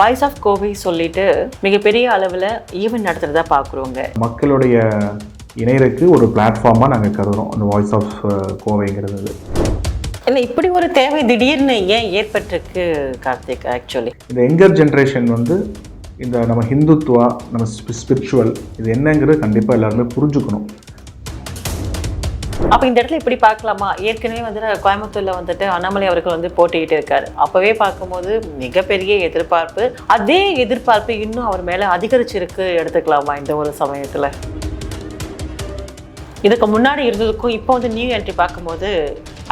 Voice of Kovai சொல்லிட்டு மிகப்பெரிய அளவில் ஈவெண்ட் நடத்துறதா பார்க்குறோங்க மக்களுடைய இணையருக்கு ஒரு பிளாட்ஃபார்மாக நாங்கள் கருதுறோம். அந்த வாய்ஸ் ஆஃப் கோவைங்கிறது. இது. இல்லை இப்படி ஒரு தேவை திடீர்னு ஏன் ஏற்பட்டிருக்கு கார்த்திக் ஆக்சுவலி இந்த யங்கர் ஜென்ரேஷன் வந்து இந்த நம்ம ஹிந்துத்துவா நம்ம ஸ்பிரிச்சுவல் இது என்னங்கிறது கண்டிப்பாக எல்லாருமே புரிஞ்சுக்கணும். அப்போ இந்த இடத்துல இப்படி பார்க்கலாமா? ஏற்கனவே வந்துட்டு கோயம்புத்தூரில் வந்துட்டு அண்ணாமலை அவர்கள் வந்து போட்டிக்கிட்டு இருக்காரு. அப்பவே பார்க்கும்போது மிகப்பெரிய எதிர்பார்ப்பு அதே எதிர்பார்ப்பு இன்னும் அவர் மேலே அதிகரிச்சிருக்கு எடுத்துக்கலாமா இந்த ஒரு சமயத்தில்? இதுக்கு முன்னாடி இருந்ததுக்கும் இப்போ வந்து நியூ என்ட்ரி பார்க்கும்போது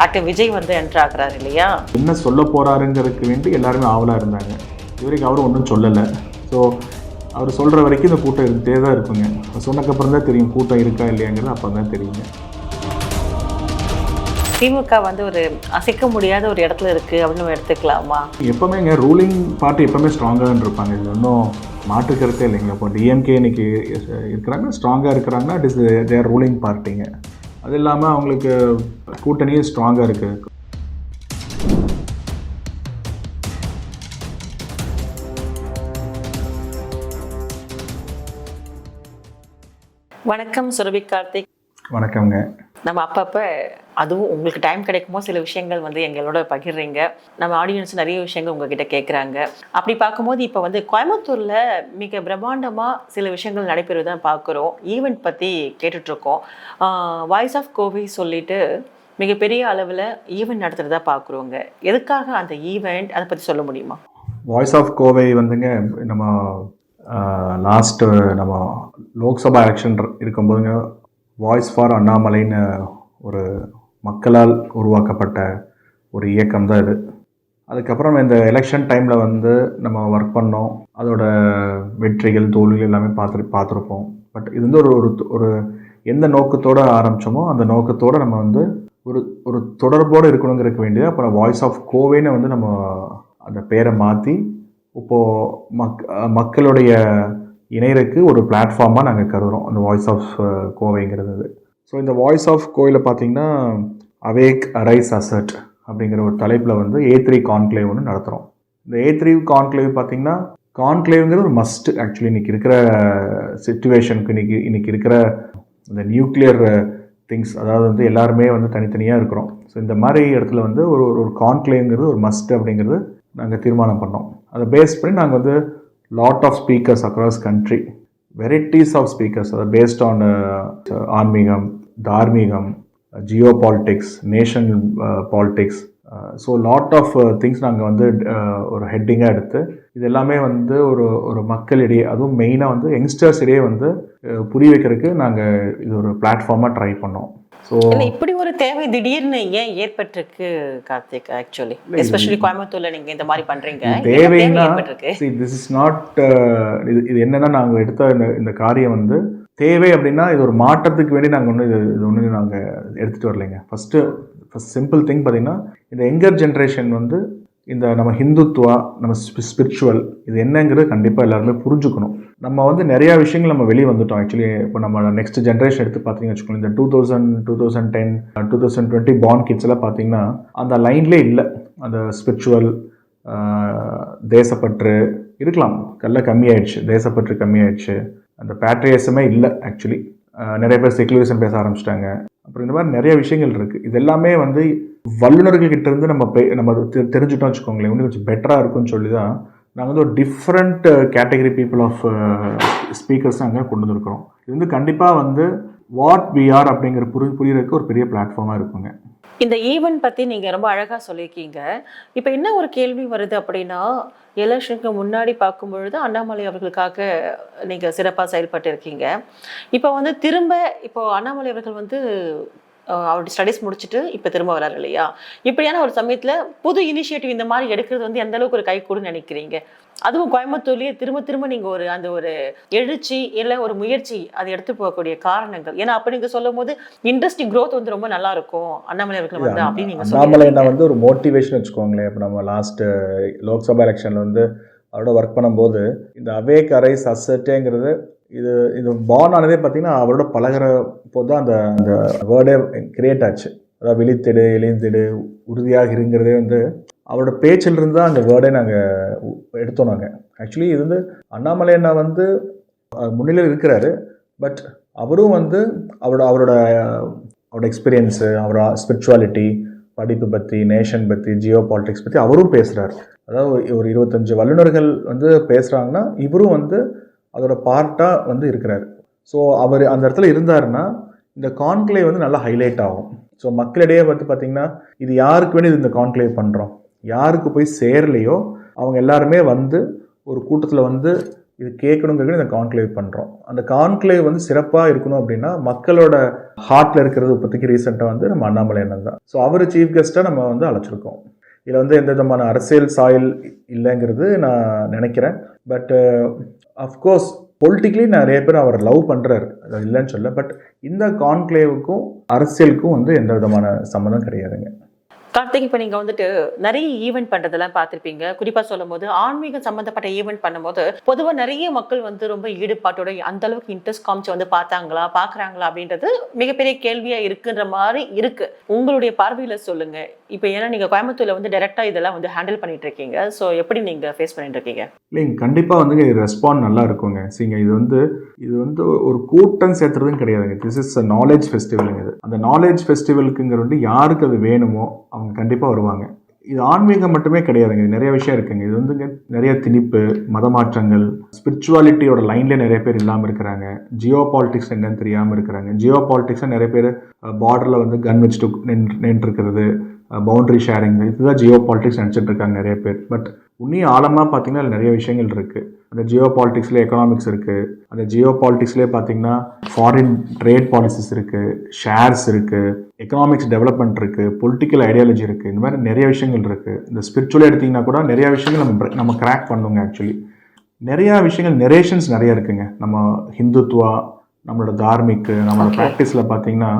ஆக்டர் விஜய் வந்து என்ட்ரு ஆகுறாரு இல்லையா? என்ன சொல்ல போகிறாருங்கிறதுக்கு வேண்டி எல்லாருமே ஆவலாக இருந்தாங்க. இதுவரைக்கும் அவரும் ஒன்றும் சொல்லலை. ஸோ அவர் சொல்கிற வரைக்கும் இந்த கூட்டம் இருந்துகிட்டே தான் இருக்குங்க. சொன்னக்கப்புறம் தான் தெரியும் கூட்டம் இருக்கா இல்லையாங்கிறது அப்போ தான் தெரியுங்க. திமுக வந்து ஒரு அசைக்க முடியாத ஒரு இடத்துல இருக்கு அப்படின்னு எடுத்துக்கலாமா? எப்போவுமேங்க ரூலிங் பார்ட்டி எப்போவுமே ஸ்ட்ராங்காக இருப்பாங்க. இது ஒன்றும் மாற்று கருத்தே இல்லைங்க இப்போ டிஎம்கே இன்னைக்கு இருக்கிறாங்க ஸ்ட்ராங்காக இருக்கிறாங்கன்னா இட் இஸ் தேர் ரூலிங் பார்ட்டிங்க அது இல்லாமல் அவங்களுக்கு கூட்டணியும் ஸ்ட்ராங்காக இருக்குது வணக்கம் சுரபி கார்த்திக். வணக்கம்ங்க. நம்ம அப்பப்போ அதுவும் உங்களுக்கு டைம் கிடைக்குமோ சில விஷயங்கள் வந்து எங்களோட பகிர்றீங்க. நம்ம ஆடியன்ஸ் நிறைய விஷயங்கள் உங்ககிட்ட கேட்குறாங்க அப்படி பார்க்கும்போது இப்போ வந்து கோயம்புத்தூரில் மிக பிரம்மாண்டமாக சில விஷயங்கள் நடைபெறுவதை பார்க்குறோம். ஈவெண்ட் பற்றி கேட்டுட்ருக்கோம். வாய்ஸ் ஆஃப் கோவை சொல்லிட்டு மிகப்பெரிய அளவில் ஈவெண்ட் நடத்துகிறதா பார்க்குறோங்க. எதுக்காக அந்த ஈவெண்ட் அதை பற்றி சொல்ல முடியுமா? வாய்ஸ் ஆஃப் கோவை வந்துங்க நம்ம லாஸ்ட்டு நம்ம லோக்சபா எலெக்ஷன் இருக்கும்போதுங்க வாய்ஸ் ஃபார் அண்ணாமலைன்னு ஒரு மக்களால் உருவாக்கப்பட்ட ஒரு இயக்கம் தான் இது. அதுக்கப்புறம் இந்த எலெக்ஷன் டைமில் வந்து நம்ம ஒர்க் பண்ணோம். அதோட வெற்றிகள் தோல்விகள் எல்லாமே பார்த்து பார்த்துருப்போம். பட் இது வந்து ஒரு ஒரு ஒரு எந்த நோக்கத்தோடு ஆரம்பித்தோமோ அந்த நோக்கத்தோடு நம்ம வந்து ஒரு ஒரு தொடர்போடு இருக்கணுங்கிறதுக்கு வேண்டியது. அப்புறம் வாய்ஸ் ஆஃப் கோவேன்னு வந்து நம்ம அந்த பேரை மாற்றி இப்போது மக் மக்களுடைய இணையருக்கு ஒரு பிளாட்ஃபார்மாக நாங்கள் கருதுறோம். அந்த வாய்ஸ் ஆஃப் uh, கோவைங்கிறது ஸோ இந்த வாய்ஸ் ஆஃப் கோயிலில் பார்த்தீங்கன்னா அவேக் அரைஸ் அசர்ட் அப்படிங்கிற ஒரு தலைப்பில் வந்து ஏ த்ரீ கான்க்ளேவ் ஒன்று நடத்துகிறோம் இந்த ஏ த்ரீ கான்க்ளேவ் பார்த்தீங்கன்னா கான்க்ளேவ்ங்கிறது ஒரு மஸ்ட் ஆக்சுவலி இன்றைக்கி இருக்கிற சுச்சுவேஷனுக்கு இன்றைக்கி இன்றைக்கி இருக்கிற இந்த நியூக்ளியர் திங்ஸ் அதாவது வந்து எல்லாருமே வந்து தனித்தனியாக இருக்கிறோம். ஸோ இந்த மாதிரி இடத்துல வந்து ஒரு ஒரு கான்க்ளேவ்ங்கிறது ஒரு மஸ்ட் அப்படிங்கிறது நாங்கள் தீர்மானம் பண்ணோம். அதை பேஸ் பண்ணி நாங்கள் வந்து lot of speakers across country varieties of speakers அதாவது பேஸ்ட் ஆன் ஆன்மீகம் தார்மீகம் geo politics nation politics so lot of things நாங்கள் வந்து ஒரு ஹெட்டிங்காக எடுத்து இது எல்லாமே வந்து ஒரு ஒரு மக்களிடையே அதுவும் மெயினாக வந்து யங்ஸ்டர்ஸ் இடையே வந்து புரிய வைக்கிறதுக்கு நாங்கள் இது ஒரு பிளாட்ஃபார்மாக ட்ரை பண்ணோம். ஸோ இப்படி ஒரு தேவை திடீர்னு ஏன் ஏற்பட்டிருக்கு கார்த்திக் ஆக்சுவலி எஸ்பெஷலி கோயம்புத்தூர்ல நீங்க இந்த மாதிரி பண்றீங்க. தேவை தேவைன்னா is not uh, இது இது என்னன்னா நாங்கள் எடுத்த இந்த இந்த காரியம் வந்து தேவை அப்படின்னா இது ஒரு மாற்றத்துக்கு வேண்டி நாங்கள் ஒன்றும் இது இது ஒன்று நாங்கள் எடுத்துகிட்டு வரலைங்க. ஃபஸ்ட்டு ஃபஸ்ட் சிம்பிள் திங் பார்த்தீங்கன்னா இந்த யங்கர் ஜென்ரேஷன் வந்து இந்த நம்ம ஹிந்துத்துவா நம்ம ஸ்பிரிச்சுவல் இது என்னங்கிறது கண்டிப்பாக எல்லாருமே புரிஞ்சுக்கணும். நம்ம வந்து நிறையா விஷயங்கள் நம்ம வெளியே வந்துட்டோம். ஆக்சுவலி இப்போ நம்ம நெக்ஸ்ட் ஜென்ரேஷன் எடுத்து பார்த்தீங்கன்னு வச்சுக்கோங்க இந்த two thousand two thousand ten two thousand twenty born kids எல்லாம் பார்த்தீங்கன்னா அந்த லைன்லேயே இல்லை. அந்த ஸ்பிரிச்சுவல் தேசப்பற்று இருக்கலாம். கல்ல கம்மியாயிடுச்சு. தேசப்பற்று கம்மியாயிடுச்சு. அந்த பேட்ரியஸமே இல்லை ஆக்சுவலி நிறைய பேர் செக்குலரிசம் பேச ஆரம்பிச்சிட்டாங்க. அப்புறம் இந்த மாதிரி நிறைய விஷயங்கள் இருக்குது இது எல்லாமே வந்து வல்லுநர்கள்கிட்ட இருந்து நம்ம பே நம்ம தெ- தெரிஞ்சுட்டோம் வச்சுக்கோங்களேன். இன்னும் கொஞ்சம் பெட்டராக இருக்கும்னு சொல்லி தான் நாங்கள் வந்து ஒரு different category people of speakers அங்கே கொண்டு வந்திருக்கிறோம். இது வந்து கண்டிப்பாக வந்து வாட் வி ஆர் அப்படிங்கிற புரி புரியறதுக்கு ஒரு பெரிய பிளாட்ஃபார்மாக இருக்குங்க. இந்த ஈவெண்ட் பத்தி நீங்க ரொம்ப அழகா சொல்லியிருக்கீங்க. இப்போ என்ன ஒரு கேள்வி வருது அப்படின்னா எலெக்ஷனுக்கு முன்னாடி பார்க்கும் பொழுது அண்ணாமலை அவர்களுக்காக நீங்க சிறப்பா செயல்பட்டு இருக்கீங்க இப்போ வந்து திரும்ப இப்போ அண்ணாமலை அவர்கள் வந்து அவருடைய ஸ்டடீஸ் முடிச்சுட்டு இப்போ திரும்ப வராரு இல்லையா? இப்படியான ஒரு சமயத்துல புது இனிஷியேட்டிவ் இந்த மாதிரி எடுக்கிறது வந்து எந்த அளவுக்கு ஒரு கை கூடுன்னு நினைக்கிறீங்க? அதுவும் கோயம்புத்தூர்லயே திரும்ப திரும்ப நீங்க ஒரு அந்த ஒரு எழுச்சி இல்லை ஒரு முயற்சி அதை எடுத்து போகக்கூடிய காரணங்கள். ஏன்னா அப்ப நீங்க சொல்லும் போது இண்டஸ்ட்ரி growth வந்து ரொம்ப நல்லா இருக்கும் அண்ணாமலை அவர்கள் வந்து அப்படின்னு நீங்க அண்ணாமலைனா சொல்லியிருக்கீங்க. வந்து ஒரு மோட்டிவேஷன் வச்சுக்கோங்களேன். இப்போ நம்ம லாஸ்ட்டு லோக்சபா எலெக்ஷனில் வந்து அவரோட ஒர்க் பண்ணும்போது இந்த அவேக் அரைஸ் அசட்டேங்கிறது இது இது பார்ன் ஆனதே பார்த்தீங்கன்னா அவரோட பழகுற போது தான் அந்த அந்த வேர்டே கிரியேட் ஆச்சு. அதாவது விழித்திடு எளிந்திடு உறுதியாக இருங்கிறதே வந்து அவரோட பேச்சிலிருந்து தான் அந்த வேர்டே நாங்கள் எடுத்தோம் நாங்கள் ஆக்சுவலி இது வந்து அண்ணாமலை அண்ணா வந்து முன்னிலையில் இருக்கிறாரு. பட் அவரும் வந்து அவரோட அவரோட அவரோட எக்ஸ்பீரியன்ஸு அவரோட ஸ்பிரிச்சுவாலிட்டி படிப்பு பற்றி நேஷன் பற்றி ஜியோ பாலிட்டிக்ஸ் பற்றி அவரும் பேசுகிறார் அதாவது ஒரு- ஒரு இருபத்தஞ்சு வல்லுநர்கள் வந்து பேசுகிறாங்கன்னா இவரும் வந்து அதோட பார்ட்டாக வந்து இருக்கிறார். ஸோ அவர் அந்த இடத்துல இருந்தாருன்னா இந்த கான்க்ளேவ் வந்து நல்லா ஹைலைட் ஆகும். ஸோ மக்களிடையே வந்து பார்த்திங்கன்னா இது யாருக்கு வேணும் இது இந்த கான்க்ளேவ் பண்ணுறோம் யாருக்கு போய் சேரலையோ அவங்க எல்லாருமே வந்து ஒரு கூட்டத்தில் வந்து இது கேட்கணுங்கிறது இந்த கான்க்ளேவ் பண்ணுறோம் அந்த கான்க்ளேவ் வந்து சிறப்பாக இருக்கணும் அப்படின்னா மக்களோட ஹார்ட்டில் இருக்கிறது இப்போதைக்கு ரீசெண்டாக வந்து நம்ம அண்ணாமலை அண்ணன் தான். ஸோ அவர் சீஃப் கெஸ்ட்டாக நம்ம வந்து அழைச்சிருக்கோம். இதில் வந்து எந்த விதமான அரசியல் சாயல் இல்லைங்கிறது நான் நினைக்கிறேன். பட்டு அஃப்கோர்ஸ் பொலிட்டிக்கலி நிறைய பேர் அவர் லவ் பண்ணுறாரு அது இல்லைன்னு சொல்ல பட் இந்த கான்க்ளேவுக்கும் அரசியலுக்கும் வந்து எந்த விதமான சம்மந்தம் கிடையாதுங்க. கார்த்திக் இப்போ நீங்கள் வந்துட்டு நிறைய ஈவெண்ட் பண்ணுறதெல்லாம் பார்த்துருப்பீங்க. குறிப்பாக சொல்லும் போது ஆன்மீகம் சம்மந்தப்பட்ட ஈவெண்ட் பண்ணும்போது பொதுவாக நிறைய மக்கள் வந்து ரொம்ப ஈடுபாட்டோட அந்த அளவுக்கு இன்ட்ரெஸ்ட் காமிச்சு வந்து பார்த்தாங்களா பார்க்குறாங்களா அப்படின்றது மிகப்பெரிய கேள்வியாக இருக்குன்ற மாதிரி இருக்குது உங்களுடைய பார்வையில் சொல்லுங்கள் இப்போ ஏன்னா நீங்கள் கோயம்புத்தூரில் வந்து டைரெக்டாக இதெல்லாம் வந்து ஹேண்டில் பண்ணிட்டு இருக்கீங்க. ஸோ எப்படி நீங்கள் ஃபேஸ் பண்ணிட்டு இருக்கீங்க? இல்லைங்க கண்டிப்பாக வந்துங்க ரெஸ்பாண்ட் நல்லா இருக்குங்க. சரிங்க இது வந்து இது வந்து ஒரு கூட்டம் சேர்த்துறதும் கிடையாதுங்க. திஸ் இஸ் அ நாலேஜ் ஃபெஸ்டிவலுங்க அந்த நாலேஜ் ஃபெஸ்டிவலுக்குங்கிற வந்து யாருக்கு அது வேணுமோ அவங்க கண்டிப்பாக வருவாங்க. இது ஆன்மீகம் மட்டுமே கிடையாதுங்க. இது நிறைய விஷயம் இருக்குங்க. இது வந்துங்க நிறைய திணிப்பு மதமாற்றங்கள் ஸ்பிரிச்சுவாலிட்டியோட லைன்லேயே நிறைய பேர் இல்லாமல் இருக்கிறாங்க. ஜியோ பாலிட்டிக்ஸ் என்னன்னு தெரியாமல் இருக்கிறாங்க. ஜியோ பாலிட்டிக்ஸாக நிறைய பேர் பார்டரில் வந்து கன் வச்சுட்டு நின்று நின்றுருக்கிறது பவுண்டரி ஷேரிங் இதுதான் ஜியோ பாலிட்டிக்ஸ் நினச்சிட்டு இருக்காங்க நிறைய பேர். பட் உன்னையும் ஆழமாக பார்த்தீங்கன்னா அதில் நிறைய விஷயங்கள் இருக்குது அந்த ஜியோ பாலிட்டிக்ஸ்லேயே எக்கனாமிக்ஸ் இருக்குது அந்த ஜியோ பாலிட்டிக்ஸ்லேயே பார்த்தீங்கன்னா ஃபாரின் ட்ரேட் பாலிசிஸ் இருக்குது ஷேர்ஸ் இருக்குது எக்கனாமிக்ஸ் டெவலப்மெண்ட் இருக்குது பொலிட்டிக்கல் ஐடியாலஜி இருக்குது இந்த மாதிரி நிறைய விஷயங்கள் இருக்குது இந்த ஸ்பிரிச்சுவல் எடுத்திங்கன்னா கூட நிறைய விஷயங்கள் நம்ம நம்ம கிராக் பண்ணுங்க ஆக்சுவலி நிறையா விஷயங்கள் நெரேஷன்ஸ் நிறைய இருக்குங்க. நம்ம ஹிந்துத்வா நம்மளோட தார்மிக் நம்மளோட. ப்ராக்டிஸில் பார்த்தீங்கன்னா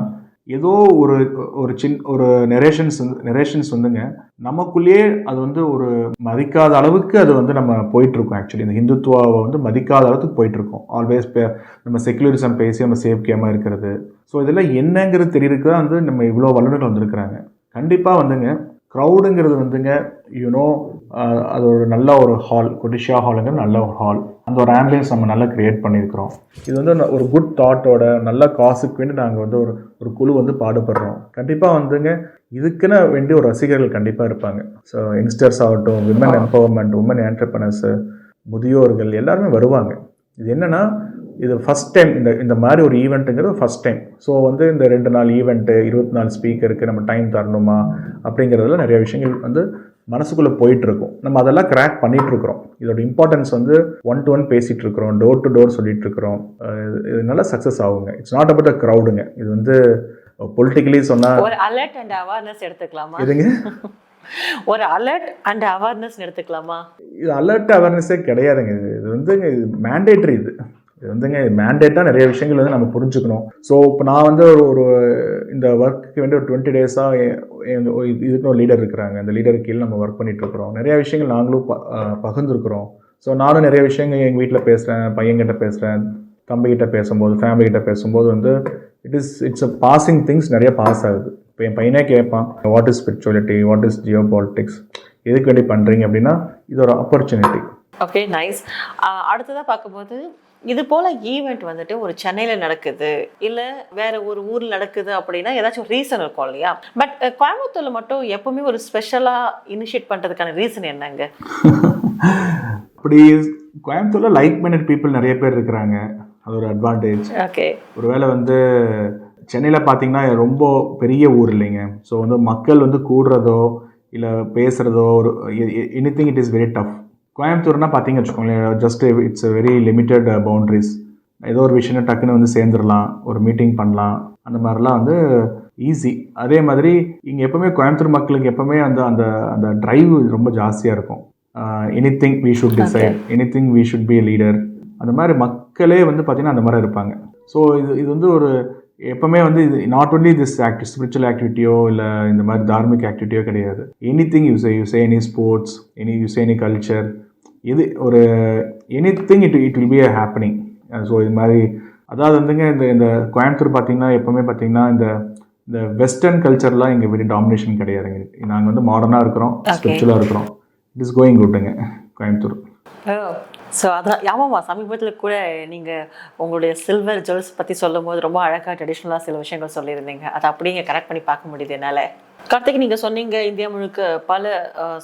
ஏதோ ஒரு ஒரு சின் ஒரு நெரேஷன்ஸ் வந்து நெரேஷன்ஸ் வந்துங்க. நமக்குள்ளேயே அது வந்து ஒரு மதிக்காத அளவுக்கு அது வந்து நம்ம போயிட்டுருக்கோம் ஆக்சுவலி இந்த ஹிந்துத்துவாவை வந்து மதிக்காத அளவுக்கு போயிட்டுருக்கோம். ஆல்வேஸ் நம்ம செக்குலரிசம் பேசி நம்ம சேஃப் கேமாக இருக்கிறது. ஸோ இதெல்லாம் என்னங்கிறது தெரியறதுக்கு தான் வந்து நம்ம இவ்வளோ வல்லுநர்கள் வந்திருக்கிறாங்க. கண்டிப்பாக வந்துங்க க்ரௌடுங்கிறது வந்துங்க யூனோ அது ஒரு நல்ல ஒரு ஹால் கொடிஷா ஹாலுங்கிறது நல்ல ஒரு ஹால் அந்த ஒரு ஆம்பியன்ஸ் நம்ம நல்லா கிரியேட் பண்ணியிருக்கிறோம். இது வந்து ஒரு குட் தாட்டோட நல்ல காசுக்கு வேண்டி நாங்கள் வந்து ஒரு ஒரு குழு வந்து பாடுபடுறோம். கண்டிப்பாக வந்துங்க இதுக்குன்னு வேண்டிய ஒரு ரசிகர்கள் கண்டிப்பாக இருப்பாங்க. ஸோ யங்ஸ்டர்ஸ் ஆகட்டும் விமன் எம்பவர்மெண்ட் உமன் என்டர்பிரனர்ஸு முதியோர்கள் எல்லாருமே வருவாங்க. இது என்னன்னா இது ஃபஸ்ட் டைம் இந்த இந்த மாதிரி ஒரு ஈவெண்ட்டுங்கிறது ஃபஸ்ட் டைம் ஸோ வந்து இந்த ரெண்டு நாள் ஈவெண்ட்டு இருபத்தி நாலு ஸ்பீக்கருக்கு நம்ம டைம் தரணுமா அப்படிங்கிறதுல நிறைய விஷயங்கள் வந்து மனசுக்குள்ளே போயிட்டு இருக்கும் நம்ம அதெல்லாம் கிராக் பண்ணிட்டு இருக்கிறோம் இதோட இம்பார்ட்டன்ஸ் வந்து ஒன் டு ஒன் பேசிட்டு இருக்கிறோம் டோர் டு டோர் சொல்லிட்டு இருக்கிறோம் அஹ் இது- இது நல்லா சக்ஸஸ் ஆகுங்க. இட்ஸ் நாட் அபவுட் அ க்ரௌடுங்க இது வந்து பொலிட்டிக்கலி சொன்னால் ஒரு அலர்ட் அண்ட் அவேர்னஸ் எடுத்துக்கலாமா? எதுங்க? ஒரு அலர்ட் அண்ட் அவேர்னஸ் எடுத்துக்கலாமா? இது அலர்ட் அவேர்னஸே கிடையாதுங்க. இது வந்துங்க இது மேண்டேட்ரி இது. இது வந்துங்க மேண்டேட்டாக நிறைய விஷயங்கள் வந்து நம்ம புரிஞ்சுக்கணும். ஸோ இப்போ நான் வந்து ஒரு ஒரு இந்த ஒர்க்குக்கு வேண்டி ஒரு டுவெண்ட்டி டேஸாக இதுக்குன்னு ஒரு லீடர் இருக்கிறாங்க. அந்த லீடருக்கு கீழே நம்ம ஒர்க் பண்ணிட்டு இருக்கிறோம். நிறைய விஷயங்கள் நாங்களும் ப பகிர்ந்துருக்குறோம். ஸோ நானும் நிறைய விஷயங்கள் எங்கள் வீட்டில் பேசுகிறேன் பையன்கிட்ட பேசுகிறேன் தம்பிக்கிட்ட பேசும்போது ஃபேமிலிக்கிட்ட பேசும்போது வந்து it is it's a passing things நிறைய பாஸ் ஆகுது. இப்போ என் பையனே கேட்பான் what is spirituality what is geo politics எதுக்கு வேண்டி பண்ணுறீங்க அப்படின்னா இது ஒரு ஆப்பர்ச்சுனிட்டி ஓகே நைஸ் அடுத்ததாக பார்க்கும்போது இது போல ஈவெண்ட் வந்துட்டு ஒரு சென்னையில நடக்குது. இல்ல வேற ஒரு ஊர்ல நடக்குது அப்படின்னா ஏதாச்சும் ரீசன் இருக்கும் இல்லையா? பட் கோயம்புத்தூர்ல மட்டும் எப்பவுமே ஒரு ஸ்பெஷலா இனிஷியேட் பண்றதுக்கான ரீசன் என்னங்க? அப்படி கோயம்புத்தூரில் லைக் மைண்டட் பீப்புள் நிறைய பேர் இருக்கிறாங்க. அது ஒரு அட்வான்டேஜ் ஓகே ஒருவேளை வந்து சென்னையில் பார்த்தீங்கன்னா ரொம்ப பெரிய ஊர் இல்லைங்க. ஸோ வந்து மக்கள் வந்து கூடுறதோ இல்லை பேசுகிறதோ ஒரு anything it is very tough கோயம்புத்தூர்னா பார்த்தீங்க வச்சுக்கோங்களேன் just it's very limited boundaries ஏதோ ஒரு விஷயம் டக்குன்னு வந்து சேர்ந்துடலாம் ஒரு மீட்டிங் பண்ணலாம் அந்த மாதிரிலாம் வந்து ஈஸி அதே மாதிரி இங்கே எப்பவுமே கோயம்புத்தூர் மக்களுக்கு எப்பவுமே அந்த அந்த அந்த டிரைவ் ரொம்ப ஜாஸ்தியாக இருக்கும். Anything we should decide anything we should be leader அந்த மாதிரி மக்களே வந்து பார்த்திங்கன்னா அந்த மாதிரி இருப்பாங்க. ஸோ இது இது வந்து ஒரு எப்பவுமே வந்து இது நாட் ஒன்லி திஸ் ஆக்டி ஸ்பிரிச்சுவல் ஆக்டிவிட்டியோ இல்லை இந்த மாதிரி தார்மிக் ஆக்டிவிட்டியோ கிடையாது. Anything youth youth any sports any youth any culture இது ஒரு anything it it will be a happening so இது மாதிரி அதாவது வந்துங்க இந்த இந்த கோயம்புத்தூர் பார்த்தீங்கன்னா எப்பவுமே பார்த்தீங்கன்னா இந்த இந்த வெஸ்டர்ன் கல்ச்சர்லாம் இங்கே வெரி டாமினேஷன் கிடையாதுங்க. நாங்கள் வந்து மாடர்னாக இருக்கிறோம். ஸ்பிரிச்சுவலாக இருக்கிறோம். இட் இஸ் கோயிங் குட்டுங்க கோயம்புத்தூர். ஸோ அதான் ஆமாம்மா சமீபத்தில் கூட நீங்கள் உங்களுடைய சில்வர் ஜுவல்ஸ் பற்றி சொல்லும் போது ரொம்ப அழகாக ட்ரெடிஷ்னலாக சில விஷயங்கள் சொல்லியிருந்தீங்க. அதை அப்படியே கரெக்ட் பண்ணி பார்க்க முடியுது என்னால். கார்த்திக் நீங்கள் சொன்னீங்க இந்தியா முழுக்க பல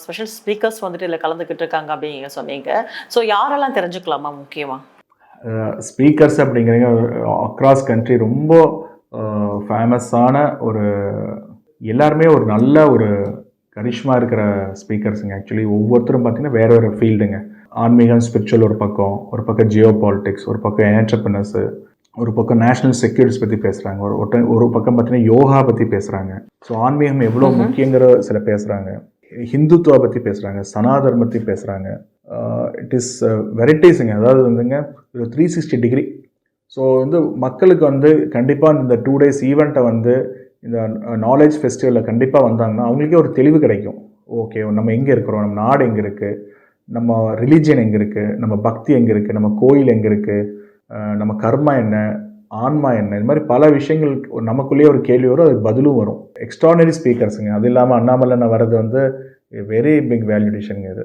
ஸ்பெஷல் ஸ்பீக்கர்ஸ் வந்துட்டு இதில் கலந்துக்கிட்டு இருக்காங்க அப்படிங்க சொன்னீங்க. ஸோ யாரெல்லாம் தெரிஞ்சுக்கலாமா முக்கியமாக ஸ்பீக்கர்ஸ் அப்படிங்கிறீங்க அக்ராஸ் கண்ட்ரி ரொம்ப ஃபேமஸான ஒரு எல்லாருமே ஒரு நல்ல ஒரு கரிஷ்மா இருக்கிற ஸ்பீக்கர்ஸுங்க ஆக்சுவலி ஒவ்வொருத்தரும் பார்த்தீங்கன்னா வேற வேறு ஃபீல்டுங்க ஆன்மீகம் ஸ்பிரிச்சுவல் ஒரு பக்கம் ஒரு பக்கம் ஜியோ பாலிட்டிக்ஸ் ஒரு பக்கம் என்டர்பிரினர்ஸு ஒரு பக்கம் நேஷனல் செக்யூரிட்டிஸ் பற்றி பேசுகிறாங்க ஒரு ஒட்ட- ஒரு பக்கம் பார்த்தீங்கன்னா யோகா பற்றி பேசுகிறாங்க ஸோ ஆன்மீகம் எவ்வளோ முக்கியங்கிற சில பேசுகிறாங்க ஹிந்துத்துவா பற்றி பேசுகிறாங்க சனாதர்ம பற்றி பேசுகிறாங்க இட் இஸ் வெரைட்டிஸுங்க அதாவது வந்துங்க ஒரு த்ரீ சிக்ஸ்டி டிகிரி ஸோ வந்து மக்களுக்கு வந்து கண்டிப்பாக இந்த டூ டேஸ் ஈவெண்ட்டை வந்து இந்த நாலேஜ் ஃபெஸ்டிவலில் கண்டிப்பாக வந்தாங்கன்னா அவங்களுக்கே ஒரு தெளிவு கிடைக்கும். ஓகே நம்ம எங்கே இருக்கிறோம்? நம்ம நாடு எங்கே இருக்குது நம்ம ரிலீஜியன் எங்கே இருக்குது நம்ம பக்தி எங்கே இருக்குது நம்ம கோயில் எங்கே இருக்குது நம்ம கர்மா என்ன ஆன்மா என்ன இது மாதிரி பல விஷயங்கள் நமக்குள்ளேயே ஒரு கேள்வி வரும் அதுக்கு பதிலும் வரும். எக்ஸ்ட்ரானரி ஸ்பீக்கர்ஸுங்க அது இல்லாமல் அண்ணாமலை வர்றது வந்து வெரி பிக் வேல்யூடேஷனுங்க இது.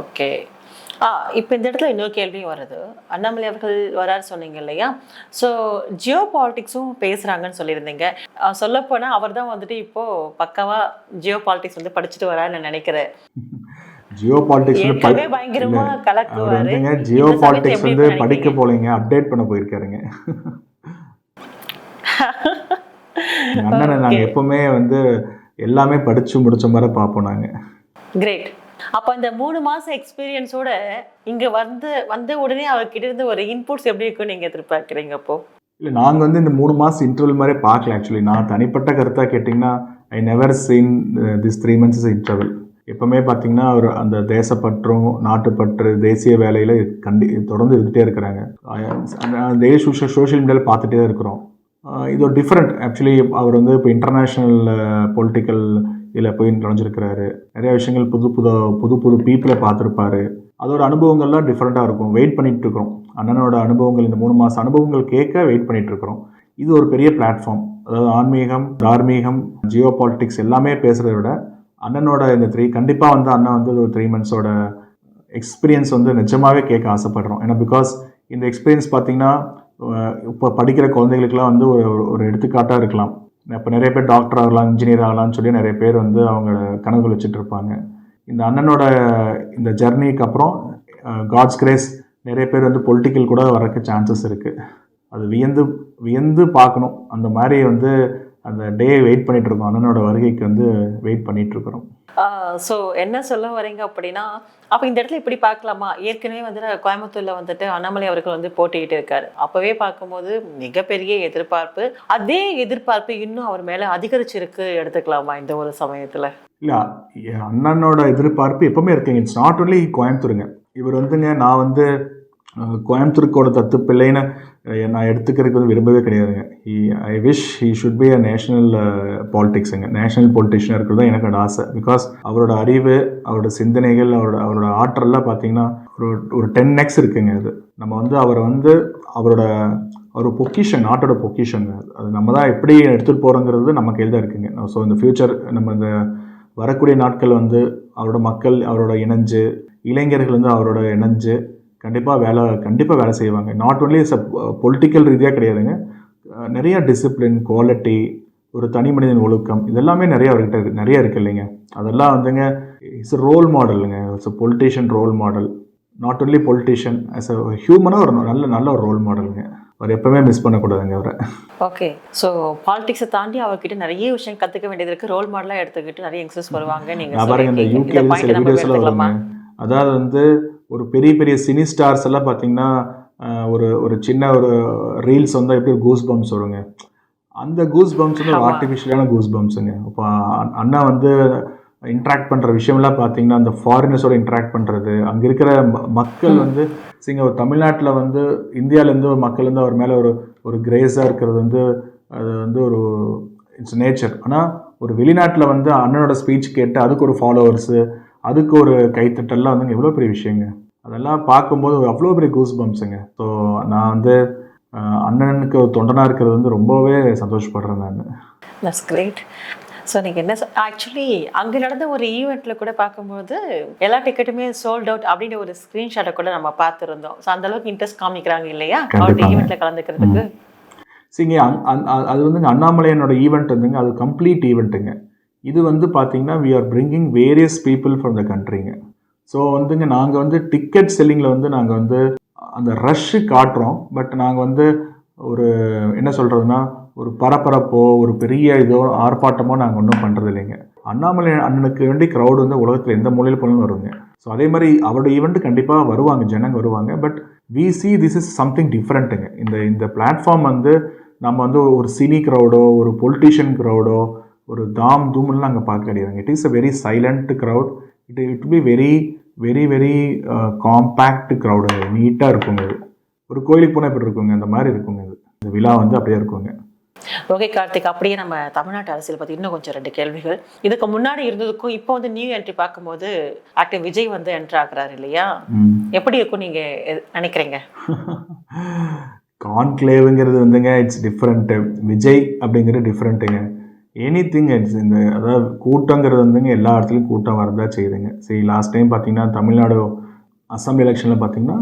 ஓகே ஆ இப்போ இந்த இடத்துல இன்னொரு கேள்வியும் வருது. அண்ணாமலை அவர்கள் வராரு சொன்னீங்க இல்லையா? ஸோ ஜியோ பாலிட்டிக்ஸும் பேசுகிறாங்கன்னு சொல்லியிருந்தீங்க. சொல்லப்போனால் அவர் தான் வந்துட்டு இப்போது பக்காவாக ஜியோ பாலிட்டிக்ஸ் வந்து படிச்சுட்டு வராருன்னு நான் நினைக்கிறேன். ஜியோ பாலிடிக்ஸ் பயங்கரமா கலக்குவாரு. ஜியோ இந்த பாலிடிக்ஸ் வந்து? படிக்க போலீங்க அப்டேட் பண்ண போயிருக்காருங்க. அண்ணனை நாங்க Okay. எப்பவுமே வந்து எல்லாமே படிச்சு முடிச்ச மாதிரி பார்ப்போம் நாங்க. கிரேட் அப்போ அந்த மூணு மாசம் எக்ஸ்பீரியன்ஸோட இங்க வந்து வந்த உடனே அவர்கிட்ட இருந்து ஒரு இன்புட்ஸ் எப்படி இருக்குன்னு நீங்க எதிர்பார்க்குறீங்க அப்போ? இல்லை நாங்கள் வந்து இந்த மூணு மாதம் இன்டர்வல் மாதிரி பார்க்கல ஆக்சுவலி நான் தனிப்பட்ட கருத்தாக கேட்டிங்கன்னா I never seen this three months interval எப்பவுமே பார்த்தீங்கன்னா அவர் அந்த தேசப்பற்றும் நாட்டுப்பற்று தேசிய வேலையில் கண்டி தொடர்ந்து இருந்துகிட்டே இருக்கிறாங்க. அந்த சோஷியல் சோஷியல் மீடியாவில் பார்த்துட்டே தான் இருக்கிறோம். இது ஒரு டிஃப்ரெண்ட் ஆக்சுவலி அவர் வந்து இப்போ இன்டர்நேஷ்னல் பொலிட்டிக்கல் இதில் போய் நுழைஞ்சிருக்கிறாரு. நிறைய விஷயங்கள் புது புது புது புது பீப்புளை பார்த்துருப்பாரு அதோட அனுபவங்கள்லாம் டிஃப்ரெண்ட்டாக இருக்கும். வெயிட் பண்ணிட்டு இருக்கிறோம். அண்ணனோட அனுபவங்கள் இந்த மூணு மாதம் அனுபவங்கள் கேட்க வெயிட் பண்ணிட்டு இருக்கிறோம். இது ஒரு பெரிய பிளாட்ஃபார்ம் அதாவது ஆன்மீகம் தார்மீகம் ஜியோ பாலிட்டிக்ஸ் எல்லாமே பேசுகிறத விட அண்ணனோட இந்த த்ரீ கண்டிப்பாக வந்து அண்ணன் வந்து ஒரு த்ரீ மந்த்ஸோட எக்ஸ்பீரியன்ஸ் வந்து நிஜமாகவே கேட்க ஆசைப்படுறோம். ஏன்னா பிகாஸ் இந்த எக்ஸ்பீரியன்ஸ் பார்த்தீங்கன்னா இப்போ படிக்கிற குழந்தைகளுக்குலாம் வந்து ஒரு ஒரு எடுத்துக்காட்டாக இருக்கலாம். இப்போ நிறைய பேர் டாக்டர் ஆகலாம் இன்ஜினியர் ஆகலாம்னு சொல்லி நிறைய பேர் வந்து அவங்க கனவுகள் வச்சுட்டு இருப்பாங்க. இந்த அண்ணனோட இந்த ஜெர்னிக்கு அப்புறம் காட்ஸ் கிரேஸ் நிறைய பேர் வந்து பொலிட்டிக்கல் கூட வரக்கு சான்சஸ் இருக்குது அது வியந்து வியந்து பார்க்கணும். அந்த மாதிரி வந்து அந்த டே வெயிட் பண்ணிட்டு இருக்கோம். அண்ணனோட வருகைக்கு வந்து வெயிட் பண்ணிட்டு இருக்கிறோம். ஸோ என்ன சொல்ல வரீங்க அப்படின்னா அப்போ இந்த இடத்துல இப்படி பார்க்கலாமா? ஏற்கனவே வந்து கோயம்புத்தூர்ல வந்துட்டு அண்ணாமலை அவர்கள் வந்து போட்டியிட்டு இருக்காரு. அப்பவே பார்க்கும்போது மிகப்பெரிய எதிர்பார்ப்பு அதே எதிர்பார்ப்பு இன்னும் அவர் மேல அதிகரிச்சிருக்கு. எடுத்துக்கலாமா இந்த ஒரு சமயத்துல? இல்லை அண்ணனோட எதிர்பார்ப்பு எப்பவுமே இருக்குங்க. இட்ஸ் நாட் ஒன்லி கோயம்புத்தூருங்க. இவர் வந்துங்க நான் வந்து கோயம்புத்தூருக்கோட தத்து பிள்ளைன்னு நான் எடுத்துக்கிறதுக்கு வந்து விரும்பவே கிடையாதுங்க. I wish he should be a national பாலிடிக்ஸுங்க national politician இருக்கிறது தான் எனக்கு ஆசை. பிகாஸ் அவரோட அறிவு அவரோட சிந்தனைகள் அவரோட அவரோட ஆற்றல்லாம் பார்த்தீங்கன்னா ஒரு ஒரு டென் எக்ஸ் இருக்குங்க அது. நம்ம வந்து அவரை வந்து அவரோட ஒரு பொக்கிஷன் நாட்டோட பொக்கிஷன் அது. நம்ம தான் எப்படி எடுத்துகிட்டு போகிறோங்கிறது நம்ம கையில் தான் இருக்குங்க. ஸோ இந்த ஃப்யூச்சர் நம்ம இந்த வரக்கூடிய நாட்கள் வந்து அவரோட மக்கள் அவரோட இணைஞ்சு இளைஞர்கள் வந்து அவரோட இணைஞ்சு கண்டிப்பாக வேலை கண்டிப்பாக வேலை செய்வாங்க. நாட் ஒன்லி இஸ் பொலிட்டிக்கல் ரீதியாக கிடையாதுங்க. நிறைய டிசிப்ளின் குவாலிட்டி ஒரு தனி மனிதன் ஒழுக்கம் இதெல்லாமே நிறைய அவர்கிட்ட இருக்கு நிறைய இருக்கு இல்லைங்க. அதெல்லாம் வந்துங்க இட்ஸ் ரோல் மாடலுங்க it's politician role model not only politician as a ஹியூமனாக ஒரு நல்ல நல்ல ஒரு ரோல் மாடலுங்க அவர் எப்பவுமே மிஸ் பண்ணக்கூடாதுங்க அவரை. ஓகே ஸோ பாலிடிக்ஸை தாண்டி அவர்கிட்ட நிறைய விஷயம் கத்துக்க வேண்டியது இருக்கு. ரோல் மாடலாக எடுத்துக்கிட்டு நிறைய யங்ஸ்டர்ஸ் வருவாங்க. நீங்க நான் பாருங்க இந்த யூகே சில அதாவது வந்து ஒரு பெரிய பெரிய சினி ஸ்டார்ஸ் எல்லாம் பார்த்தீங்கன்னா ஒரு ஒரு சின்ன ஒரு ரீல்ஸ் வந்தால் எப்படி கூஸ் பம்ப்ஸ் வருங்க. அந்த கூஸ் பம்ப்ஸ் வந்து. ஆர்டிஃபிஷியலான கூஸ் பம்ப்ஸுங்க இப்போ அண்ணா வந்து இன்ட்ராக்ட் பண்ணுற விஷயம்லாம் பார்த்தீங்கன்னா அந்த ஃபாரினர்ஸோட இன்ட்ராக்ட் பண்ணுறது அங்கே இருக்கிற மக்கள் வந்து சிங்க ஒரு தமிழ்நாட்டில் வந்து இந்தியாவிலேருந்து ஒரு மக்கள் வந்து அவர் மேலே ஒரு ஒரு கிரேஸாக இருக்கிறது வந்து அது வந்து ஒரு இட்ஸ் நேச்சர் ஆனால் ஒரு வெளிநாட்டில் வந்து அண்ணனோட ஸ்பீச் கேட்டு அதுக்கு ஒரு ஃபாலோவர்ஸு அதுக்கு ஒரு கைத்தட்டல்லாம் வந்து எவ்வளோ பெரிய விஷயங்க. அதெல்லாம் பார்க்கும்போது அவ்வளோ பெரிய கூஸ் பம்ப்ஸுங்க ஸோ நான் வந்து அண்ணனுக்கு ஒரு தொண்டனாக இருக்கிறது வந்து ரொம்பவே சந்தோஷப்படுறேன் நான். தட்ஸ் கிரேட் ஸோ நீங்கள் என்ன ஆக்சுவலி அங்கே நடந்த ஒரு ஈவெண்ட்டில் கூட பார்க்கும்போது எல்லா டிக்கெட்டுமே சோல்ட் அவுட் அப்படின்ற ஒரு ஸ்க்ரீன்ஷாட்டை கூட நம்ம பார்த்துருந்தோம். ஸோ அந்த அளவுக்கு இன்ட்ரெஸ்ட் காமிக்கிறாங்க இல்லையா? அவருடைய. ஈவெண்ட்டில் கலந்துக்கிறதுக்கு. சரிங்க அது வந்துங்க அண்ணாமலையனோட ஈவெண்ட் வந்துங்க அது கம்ப்ளீட் ஈவெண்ட்டுங்க இது வந்து பார்த்தீங்கன்னா we are bringing various people from the கண்ட்ரிங்க so வந்துங்க நாங்கள் வந்து டிக்கெட் செல்லிங்கில் வந்து நாங்கள் வந்து அந்த ரஷ்ஷு காட்டுறோம். பட் நாங்கள் வந்து ஒரு என்ன சொல்கிறதுனா ஒரு பரபரப்போ ஒரு பெரிய இதோ ஆர்ப்பாட்டமோ நாங்கள் ஒன்றும் பண்ணுறது இல்லைங்க அண்ணாமலை அண்ணனுக்கு வேண்டி க்ரௌடு வந்து உலகத்தில் எந்த மூலையில் போனாலும் வருங்க. ஸோ அதே மாதிரி அவருடைய ஈவெண்ட்டு கண்டிப்பாக வருவாங்க ஜனங்க வருவாங்க. But we see this is something டிஃப்ரெண்ட்டுங்க இந்த இந்த பிளாட்ஃபார்ம் வந்து நம்ம வந்து ஒரு சினி க்ரௌடோ ஒரு பொலிட்டிஷியன் க்ரௌடோ ஒரு தாம் தூம்லாம் அங்கே பார்க்க கிடையாதுங்க it is a very silent crowd it it be very very very compact crowd நீட்டாக இருக்குங்க இது. ஒரு கோயிலுக்கு போனால் எப்படி இருக்குங்க? அந்த மாதிரி இருக்குங்க இது. இந்த விழா வந்து அப்படியே இருக்குங்க. ஓகே கார்த்திக் அப்படியே நம்ம தமிழ்நாட்டு அரசியல் பற்றி இன்னும் கொஞ்சம் ரெண்டு கேள்விகள். இதுக்கு முன்னாடி இருந்ததுக்கும் இப்போ வந்து நியூ என்ட்ரி பார்க்கும்போது ஆக்டர் விஜய் வந்து என்ட்ரு ஆகுறாரு இல்லையா? எப்படி இருக்கும் நீங்கள் நினைக்கிறீங்க? கான்க்ளேவுங்கிறது வந்துங்க இட்ஸ் டிஃப்ரெண்ட்டு விஜய் அப்படிங்கிறது டிஃப்ரெண்ட்டுங்க எனி திங் இட்ஸ் இந்த அதாவது கூட்டங்கிறது வந்துங்க எல்லா இடத்துலையும் கூட்டம் வரதா செய்யுதுங்க. சரி லாஸ்ட் டைம் பார்த்தீங்கன்னா தமிழ்நாடு அசம்பிளி எலெக்ஷனில் பார்த்தீங்கன்னா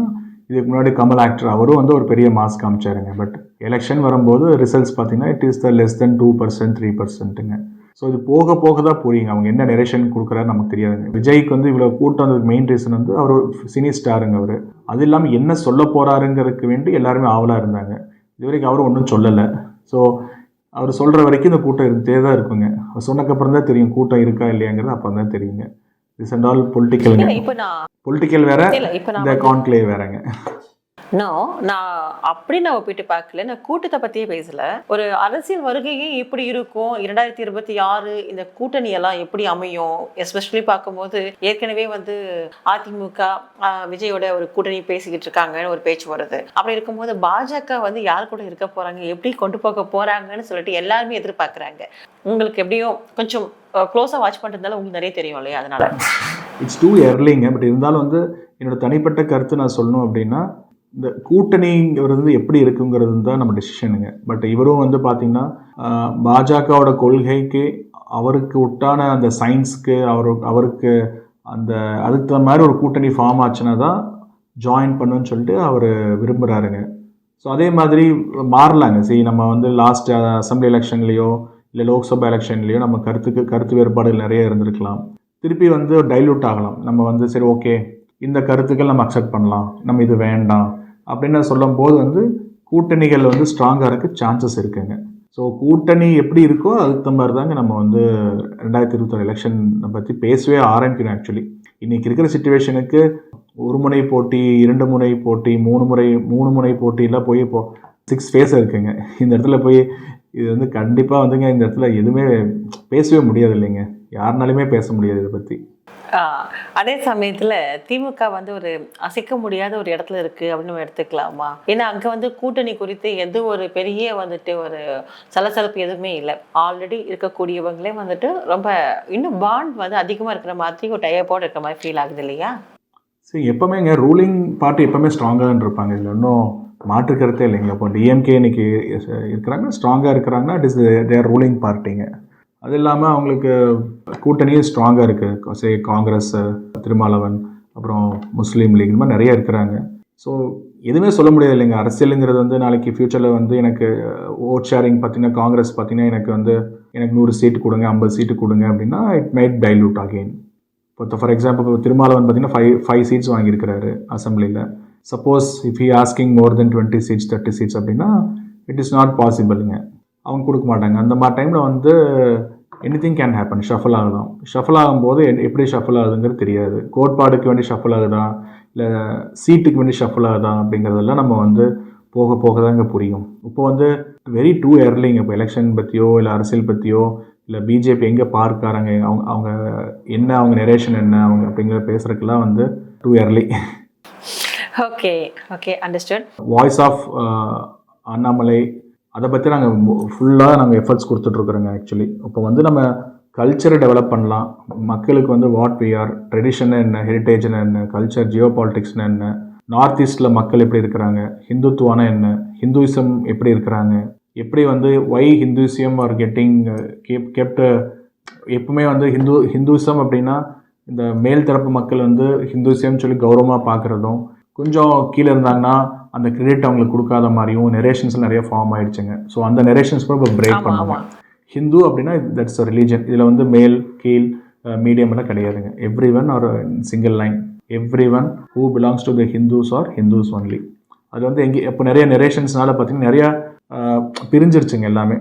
இதுக்கு முன்னாடி கமல் ஆக்டர் அவரும் வந்து ஒரு பெரிய மாஸ் காமிச்சாருங்க. பட் எலெக்ஷன் வரும்போது ரிசல்ட்ஸ் பார்த்தீங்கன்னா it is the less then two percent three பர்சன்ட்டுங்க so இது போக போக தான் புரியுங்க. அவங்க என்ன நெரேஷன் கொடுக்குறாரு நமக்கு தெரியாதுங்க. விஜய்க்கு வந்து இவ்வளோ கூட்டம் வந்ததுக்கு மெயின் ரீசன் வந்து அவர் சினி ஸ்டாருங்க அவர். அது இல்லாமல் என்ன சொல்ல போகிறாருங்கிறதுக்கு வேண்டி எல்லாருமே ஆவலாக இருந்தாங்க. இது வரைக்கும் அவரும் ஒன்றும் சொல்லலை. ஸோ அவர் சொல்கிற வரைக்கும் இந்த கூட்டம் இருந்தே தான் இருக்குங்க. அவர் சொன்னக்கப்புறம் தான் தெரியும் கூட்டம் இருக்கா இல்லையாங்கிறது அப்போ தான் தெரியுங்க. This and all non political வேற இந்த கான்க்ளேவ் வேறங்க. நோ நான் அப்படி நான் ஒப்பிட்டு பார்க்கல. நான் கூட்டத்தை பற்றியே பேசல. ஒரு அரசியல் வருகையே எப்படி இருக்கும். இரண்டாயிரத்தி இருபத்தி ஆறு இந்த கூட்டணி எல்லாம் எப்படி அமையும்? எஸ்பெஷலி பார்க்கும்போது ஏற்கனவே வந்து அதிமுக விஜயோட ஒரு கூட்டணி பேசிக்கிட்டு இருக்காங்கன்னு ஒரு பேச்சு வருது. அப்படி இருக்கும்போது பாஜக வந்து யார் கூட இருக்க போறாங்க? எப்படி கொண்டு போக போறாங்கன்னு சொல்லிட்டு எல்லாருமே எதிர்பார்க்குறாங்க. உங்களுக்கு எப்படியும் கொஞ்சம் க்ளோஸாக வாட்ச் பண்ணுறதுனால உங்களுக்கு நிறைய தெரியும் இல்லையா அதனால? இட்ஸ் டூ எர்லிங்க பட் இருந்தாலும் வந்து என்னோட தனிப்பட்ட கருத்து நான் சொல்லணும் அப்படின்னா இந்த கூட்டணிங்கிறது வந்து எப்படி இருக்குங்கிறது தான் நம்ம டெசிஷனுங்க பட் இவரும் வந்து பார்த்தீங்கன்னா பாஜகவோட கொள்கைக்கு அவருக்கு உட்டான அந்த சயின்ஸ்க்கு அவரு அவருக்கு அந்த அதுக்கு தகுந்த மாதிரி ஒரு கூட்டணி ஃபார்ம் ஆச்சுன்னா தான் ஜாயின் பண்ணுன்னு சொல்லிட்டு அவர் விரும்புகிறாருங்க ஸோ அதே மாதிரி மாறலாங்க. சரி நம்ம வந்து லாஸ்ட் அசம்பிளி எலெக்ஷன்லேயோ இல்லை லோக்சபா எலெக்ஷன்லேயோ நம்ம கருத்துக்கு கருத்து வேறுபாடுகள் நிறைய இருந்திருக்கலாம். திருப்பி வந்து டைல்யூட் ஆகலாம். நம்ம வந்து சரி ஓகே இந்த கருத்துக்கள் நம்ம அக்செப்ட் பண்ணலாம். நம்ம இது வேண்டாம். அப்படின்னு சொல்லும்போது வந்து கூட்டணிகள் வந்து ஸ்ட்ராங்காக இருக்க சான்சஸ் இருக்குங்க. ஸோ கூட்டணி எப்படி இருக்கோ அதுக்கு மாதிரி தாங்க நம்ம வந்து ரெண்டாயிரத்தி இருபத்தொரு எலெக்ஷன் பற்றி பேசவே ஆரம்பிக்கணும் ஆக்சுவலி இன்றைக்கி இருக்கிற சுச்சுவேஷனுக்கு ஒரு முனை போட்டி இரண்டு முனை போட்டி மூணு முறை மூணு முனை போட்டியெல்லாம் போய் இப்போ சிக்ஸ் ஃபேஸ் இருக்குங்க. இந்த இடத்துல போய் இது வந்து கண்டிப்பாக வந்துங்க இந்த இடத்துல எதுவுமே பேசவே முடியாது இல்லைங்க யாருனாலுமே பேச முடியாது இதை பற்றி அதே சமயத்துல திமுக வந்து ஒரு அசைக்க முடியாத ஒரு இடத்துல இருக்கு அப்படின்னு நம்ம எடுத்துக்கலாமா? ஏன்னா அங்க வந்து கூட்டணி குறித்து எந்த ஒரு பெரிய வந்துட்டு ஒரு சலசலப்பு எதுவுமே இல்லை. ஆல்ரெடி இருக்கக்கூடியவங்களே வந்துட்டு ரொம்ப இன்னும் பாண்ட் வந்து அதிகமா இருக்கிற மாதிரி ஒரு டைப்போட இருக்கிற மாதிரி ஃபீல் ஆகுது இல்லையா? சரி எப்போவுமேங்க ரூலிங் பார்ட்டி எப்போவுமே ஸ்ட்ராங்காக தான் இருப்பாங்க இதில் இன்னும் மாற்று கருத்தே இல்லைங்க இப்போ டிஎம்கே இன்னைக்கு இருக்கிறாங்க ஸ்ட்ராங்காக இருக்கிறாங்கன்னா இட் இஸ் தேர் ரூலிங் பார்ட்டிங்க அது இல்லாமல் அவங்களுக்கு கூட்டணியும் ஸ்ட்ராங்காக இருக்குது சே காங்கிரஸ் திருமாவளவன் அப்புறம் முஸ்லீம் லீக் இந்த மாதிரி நிறைய இருக்கிறாங்க. ஸோ எதுவுமே சொல்ல முடியாது இல்லைங்க. அரசியலுங்கிறது வந்து நாளைக்கு ஃப்யூச்சரில் வந்து எனக்கு ஓட் ஷேரிங் பார்த்தீங்கன்னா காங்கிரஸ் பார்த்தீங்கன்னா எனக்கு வந்து எனக்கு நூறு சீட்டு கொடுங்க ஐம்பது சீட்டு கொடுங்க அப்படின்னா இட் மைட் டைல்யூட் அகெயின் இப்போ ஃபார் எக்ஸாம்பிள் இப்போ திருமாவளவன் பார்த்தீங்கன்னா ஃபைவ் ஃபைவ் சீட்ஸ் வாங்கியிருக்கிறாரு அசம்பிளியில் suppose if he asking more then twenty seats thirty seats அப்படின்னா இட் இஸ் நாட் பாசிபிளுங்க அவங்க கொடுக்க மாட்டாங்க. அந்த மாதிரி டைமில் வந்து எனிதிங் கேன் ஹேப்பன் ஷஃபல் ஆகலாம் ஷஃபல் ஆகும்போது எப்படி ஷஃபல் ஆகுதுங்கிறது தெரியாது. கோட்பாடுக்கு வேண்டி ஷஃபல் ஆகுதா இல்லை சீட்டுக்கு வேண்டி ஷஃபல் ஆகுதா அப்படிங்கிறதெல்லாம் நம்ம வந்து போக போக தாங்க புரியும். இப்போ வந்து வெரி டூ ஏர்லிங்க இப்போ எலெக்ஷன் பற்றியோ இல்லை அரசியல் பற்றியோ இல்லை பிஜேபி எங்கே பார்க்காராங்க அவங்க அவங்க என்ன அவங்க நெரேஷன் என்ன அவங்க அப்படிங்கிற பேசுறதுக்கெல்லாம் வந்து too early okay okay understood voice of Annamalai அதை பற்றி நாங்கள் ஃபுல்லாக நாங்கள் எஃபர்ட்ஸ் கொடுத்துட்ருக்குறோங்க ஆக்சுவலி இப்போ வந்து நம்ம கல்ச்சரை டெவலப் பண்ணலாம். மக்களுக்கு வந்து வாட் வி ஆர் ட்ரெடிஷன் என்ன ஹெரிட்டேஜ்னு என்ன கல்ச்சர் ஜியோ பாலிட்டிக்ஸ்னு என்ன நார்த் ஈஸ்டில் மக்கள் எப்படி இருக்கிறாங்க ஹிந்துத்துவானா என்ன ஹிந்துவிசம் எப்படி இருக்கிறாங்க எப்படி வந்து why Hinduism are getting kept kept எப்பவுமே வந்து ஹிந்து ஹிந்துசம் அப்படின்னா இந்த மேல் தரப்பு மக்கள் வந்து ஹிந்துசம் சொல்லி கௌரவமாக பார்க்குறதும் கொஞ்சம் கீழே இருந்தாங்கன்னா அந்த கிரெடிட் அவங்களுக்கு கொடுக்காத மாதிரியும் நெரேஷன்ஸ் நிறைய ஃபார்ம் ஆயிடுச்சுங்க. ஸோ அந்த நெரேஷன்ஸ் கூட இப்போ பிரேக் பண்ணுவாங்க. ஹிந்து அப்படின்னா தட்ஸ் அ ரிலீஜன் இதில் வந்து மேல் கீழ் மீடியம் எல்லாம் கிடையாதுங்க. எவ்ரி ஒன் ஒரு single line every one who belongs to the Hindus are Hindus only அது வந்து எங்கே இப்போ நிறைய நெரேஷன்ஸ்னால பார்த்தீங்கன்னா நிறையா பிரிஞ்சிருச்சுங்க எல்லாமே.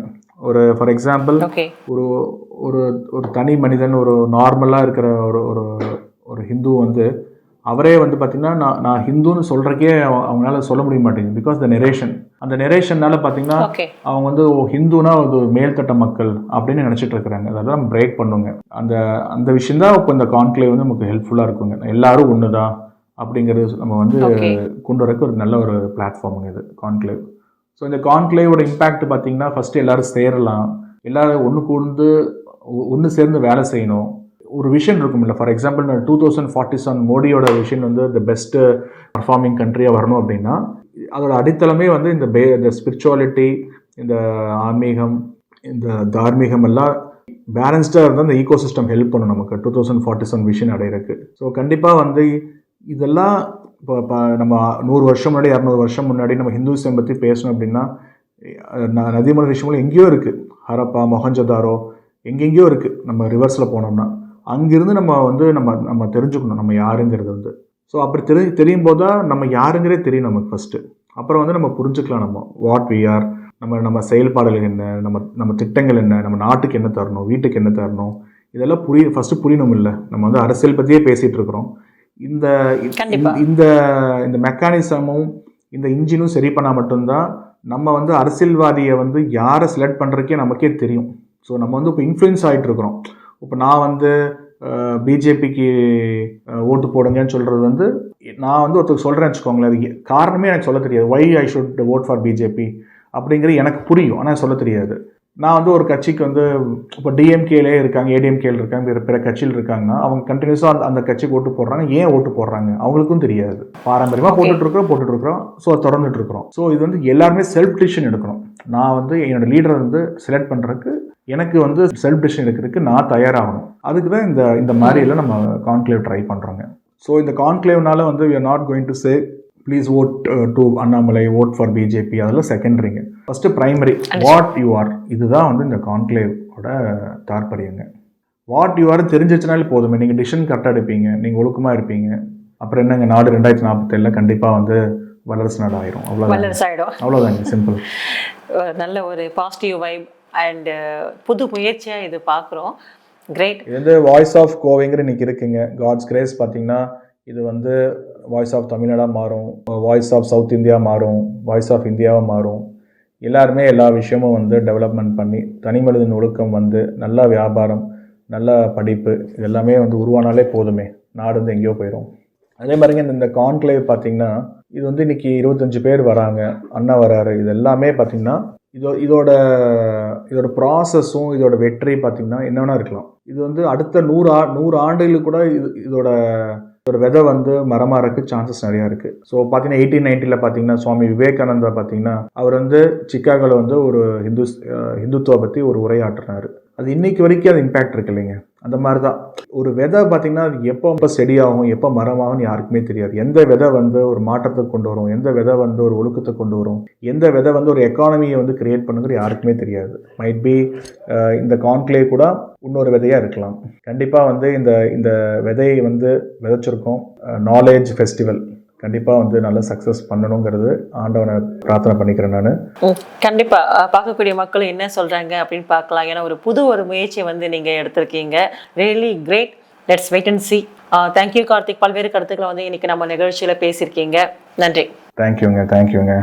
ஒரு ஃபார் எக்ஸாம்பிள் ஒரு ஒரு ஒரு தனி மனிதன் ஒரு நார்மலாக இருக்கிற ஒரு ஒரு ஒரு ஹிந்து வந்து அவரே வந்து பார்த்திங்கன்னா நான் நான் ஹிந்துன்னு சொல்கிறக்கே அவங்களால சொல்ல முடிய மாட்டேங்குது. பிகாஸ் த நெரேஷன் அந்த நெரேஷன்னால பார்த்தீங்கன்னா அவங்க வந்து ஹிந்துனா அது மேல்தட்ட மக்கள் அப்படின்னு நினச்சிட்டு இருக்கிறாங்க. அதெல்லாம் பிரேக் பண்ணுங்க. அந்த அந்த விஷயம் தான் இப்போ இந்த கான்க்ளேவ் வந்து நமக்கு ஹெல்ப்ஃபுல்லாக இருக்குங்க. எல்லாரும் ஒன்று தான் அப்படிங்கிறது நம்ம வந்து கொண்டு வரக்கு ஒரு நல்ல ஒரு பிளாட்ஃபார்முங்க இது கான்க்ளேவ் ஸோ இந்த கான்க்ளேவோட இம்பேக்ட் பார்த்தீங்கன்னா ஃபஸ்ட்டு எல்லாரும் சேரலாம். எல்லாரும் ஒன்று கூர்ந்து ஒன்று சேர்ந்து வேலை செய்யணும். ஒரு விஷன் இருக்கும்ல. For example two thousand forty seven மோடியோட விஷன் வந்து த பெஸ்ட்டு பர்ஃபார்மிங் கண்ட்ரியாக வரணும் அப்படின்னா அதோட அடித்தளமே வந்து இந்த பே இந்த ஸ்பிரிச்சுவாலிட்டி இந்த ஆன்மீகம் இந்த தார்மீகம் எல்லாம் பேலன்ஸ்டாக இருந்தால் இந்த ஈகோ சிஸ்டம் ஹெல்ப் பண்ணும் நமக்கு. Two thousand forty seven vision அடையிறதுக்கு. ஸோ கண்டிப்பாக வந்து இதெல்லாம் இப்போ இப்போ நம்ம நூறு வருஷம் முன்னாடி இரநூறு வருஷம் முன்னாடி நம்ம ஹிந்துசம் பற்றி பேசணும் அப்படின்னா நதிமலை விஷயங்களும் எங்கேயோ இருக்குது ஹரப்பா மொஹஞ்சதாரோ எங்கெங்கேயோ இருக்குது நம்ம ரிவர்ஸில் போனோம்னா. அங்கிருந்து நம்ம வந்து நம்ம நம்ம தெரிஞ்சுக்கணும் நம்ம யாருங்கிறது வந்து. ஸோ அப்படி தெரி தெரியும் போது தான் நம்ம யாருங்கிறே தெரியும் நமக்கு ஃபஸ்ட்டு அப்புறம் வந்து நம்ம புரிஞ்சுக்கலாம் நம்ம வாட் வி ஆர் நம்ம நம்ம செயல்பாடுகள் என்ன நம்ம நம்ம திட்டங்கள் என்ன நம்ம நாட்டுக்கு என்ன தரணும் வீட்டுக்கு என்ன தரணும் இதெல்லாம் புரிய ஃபஸ்ட்டு புரியணும் இல்லை. நம்ம வந்து அரசியல் பற்றியே பேசிகிட்டு இருக்கிறோம். இந்த இந்த இந்த மெக்கானிசமும் இந்த இன்ஜினும் சரி பண்ணால் மட்டும்தான் நம்ம வந்து அரசியல்வாதியை வந்து யாரை செலக்ட் பண்ணுறக்கே நமக்கே தெரியும். ஸோ நம்ம வந்து இப்போ இன்ஃப்ளூயன்ஸ் ஆகிட்டு இருக்கிறோம். இப்போ நான் வந்து பிஜேபிக்கு ஓட்டு போடுங்கன்னு சொல்கிறது வந்து நான் வந்து ஒருத்தருக்கு சொல்கிறேன்னு வச்சுக்கோங்களேன் அது எ- காரணமே எனக்கு சொல்ல தெரியாது. Why I should vote for BJP அப்படிங்கிறது எனக்கு புரியும் ஆனால் சொல்ல தெரியாது. நான் வந்து ஒரு கட்சிக்கு வந்து இப்போ டிஎம்கேலே இருக்காங்க ஏடிஎம்கேல இருக்காங்க பிற பிற கட்சியில் இருக்காங்கன்னா அவங்க கண்டினியூஸாக அந்த அந்த கட்சிக்கு ஓட்டு போடுறாங்க ஏன் ஓட்டு போடுறாங்க அவங்களுக்கும் தெரியாது. பாரம்பரியமாக போட்டுட்டு இருக்கிறோம் ஸோ தொடர்ந்துட்டு இருக்கிறோம் ஸோ இது வந்து எல்லாருமே செல்ஃப் டிசிஷன் எடுக்கணும். நான் வந்து என்னோட லீடரை வந்து செலக்ட் பண்ணுறதுக்கு எனக்கு வந்து செல்ஃப் டிசிஷன் எடுக்கிறதுக்கு நான் தயாராகணும். அதுக்கு தான் இந்த இந்த மாதிரி எல்லாம் நம்ம கான்க்ளேவ் ட்ரை பண்ணுறோங்க ஸோ இந்த கான்க்ளேவ்னால வந்து we are not going to say please vote to Annamalai vote for BJP அதெல்லாம் செகண்டரிங்க first primary what you are இதுதான் வந்து இந்த கான்க்ளேவோட தாற்பயங்க. வாட் யூ ஆர் தெரிஞ்சிச்சுனாலே போதுமே. நீங்கள் டிசிஷன் கரெக்டாக எடுப்பீங்க. நீங்கள் ஒழுக்கமாக இருப்பீங்க. அப்புறம் என்னங்க? நாடு ரெண்டாயிரத்தி நாற்பத்தேழில் கண்டிப்பாக வந்து வல்லரசு நாடு ஆயிரும் அவ்வளோதான் அவ்வளோதாங்க சிம்பிள் நல்ல ஒரு பாசிட்டிவ் வைப் அண்ட் uh, புது முயற்சியாக இது பார்க்குறோம் கிரேட் இது வந்து வாய்ஸ் ஆஃப் கோவைங்கிற இன்னைக்கு இருக்குங்க. காட்ஸ் கிரேஸ் பார்த்தீங்கன்னா இது வந்து வாய்ஸ் ஆஃப் தமிழ்நாடாக மாறும். வாய்ஸ் ஆஃப் சவுத் இந்தியா மாறும். வாய்ஸ் ஆஃப் இந்தியாவாக மாறும். எல்லாருமே எல்லா விஷயமும் வந்து டெவலப்மெண்ட் பண்ணி தனிமனிதன் ஒழுக்கம் வந்து நல்ல வியாபாரம் நல்ல படிப்பு இது எல்லாமே வந்து உருவானாலே போதுமே. நாடு வந்து எங்கேயோ போயிடும் அதே மாதிரிங்க இந்த- இந்த கான்க்ளேவ் பார்த்தீங்கன்னா இது வந்து இன்னைக்கு இருபத்தஞ்சு பேர் வராங்க. அண்ணா வராரு. இது எல்லாமே பார்த்தீங்கன்னா இதோ இதோட இதோட ப்ராசஸும் இதோட வெற்றி பார்த்தீங்கன்னா என்ன இருக்கலாம். இது வந்து அடுத்த நூறு ஆ நூறு ஆண்டுகளுக்கு கூட இது இதோட ஒரு விதை வந்து மரமாறக்கு சான்சஸ் நிறையா இருக்குது ஸோ பார்த்தீங்கன்னா எயிட்டீன் நைன்ட்டியில் பார்த்தீங்கன்னா சுவாமி விவேகானந்தா பார்த்தீங்கன்னா அவர் வந்து சிக்காகோவில் வந்து ஒரு ஹிந்து ஹிந்துத்துவ பற்றி ஒரு உரையாற்றினார். அது இன்னைக்கு வரைக்கும் அது இம்பேக்ட் இருக்கு இல்லைங்க? அந்த மாதிரி தான் ஒரு விதை பார்த்தீங்கன்னா அது எப்போ எப்போ செடியாகும் எப்போ மரமாகும்னு யாருக்குமே தெரியாது. எந்த விதை வந்து ஒரு மாற்றத்தை கொண்டு வரும் எந்த விதை வந்து ஒரு ஒழுக்கத்தை கொண்டு வரும் எந்த விதை வந்து ஒரு எக்கானமியை வந்து கிரியேட் பண்ணுங்கிறது யாருக்குமே தெரியாது. மைட் பி இந்த கான்க்ளேவ் கூட இன்னொரு விதையாக இருக்கலாம். கண்டிப்பாக வந்து இந்த இந்த விதையை வந்து விதைச்சிருக்கோம் நாலேஜ் ஃபெஸ்டிவல் கண்டிப்பாக வந்து நல்ல சக்ஸஸ் பண்ணணுங்கிறது ஆண்டவனை பிரார்த்தனை பண்ணிக்கிறேன் நான். ம், கண்டிப்பா. அஹ், பார்க்கக்கூடிய மக்கள் என்ன சொல்றாங்க அப்படின்னு பார்க்கலாம். ஏன்னா ஒரு புது ஒரு முயற்சியை வந்து நீங்க எடுத்திருக்கீங்க. Really great let's wait and see thank you Karthik. பல்வேறு கருத்துக்களை வந்து இன்னைக்கு நம்ம நிகழ்ச்சியில பேசியிருக்கீங்க. நன்றி. தேங்க்யூங்க தேங்க்யூங்க